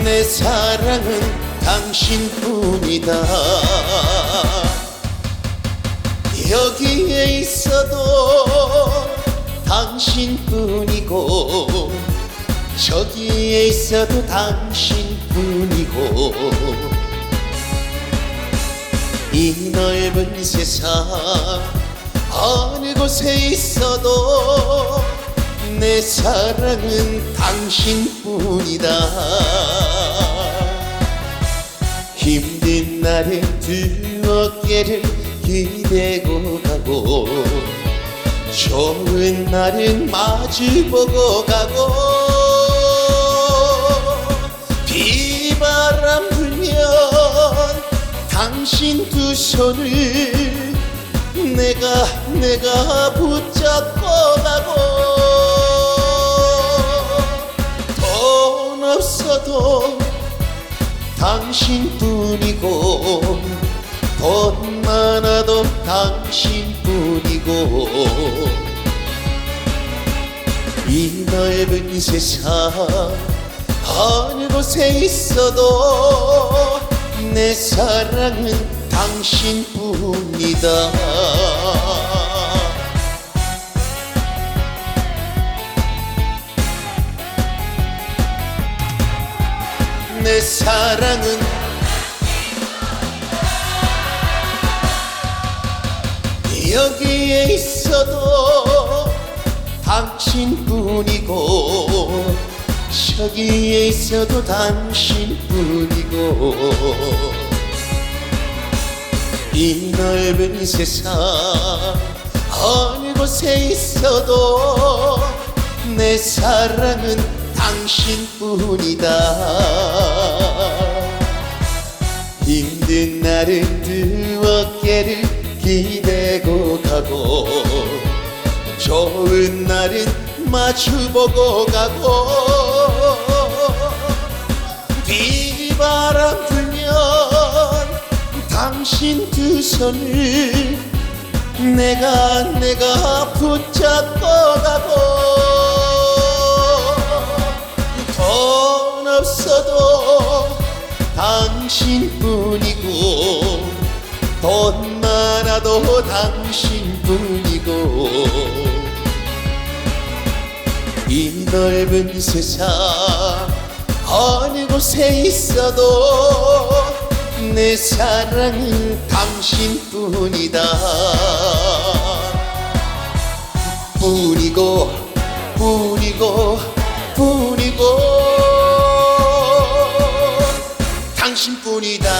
내 사랑은 당신뿐이다. 여기에 있어도 당신뿐이고 저기에 있어도 당신뿐이고 이 넓은 세상 어느 곳에 있어도 내 사랑은 당신뿐이다 힘든 날엔 두 어깨를 기대고 가고 좋은 날은 마주보고 가고 비바람 불면 당신 두 손을 내가 내가 붙잡고 가고 돈 없어도 당신뿐이고 돈 많아도 당신뿐이고. 이 넓은 세상 어느 곳에 있어도 내 사랑은 당신뿐이다 내 사랑은 여기에 있어도 당신뿐이고 저기에 있어도 당신뿐이고 이 넓은 세상 어느 곳에 있어도 내 사랑은 당신뿐이다 힘든 날은 두 어깨를 기대고 가고 좋은 날은 마주보고 가고 비바람 불면 당신 두 손을 내가 내가 붙잡고 가고 돈 없어도 당신 당신뿐이고 이 넓은 세상 어느 곳에 있어도 내 사랑은 당신뿐이다. 뿐이고 뿐이고 뿐이고 당신뿐이다.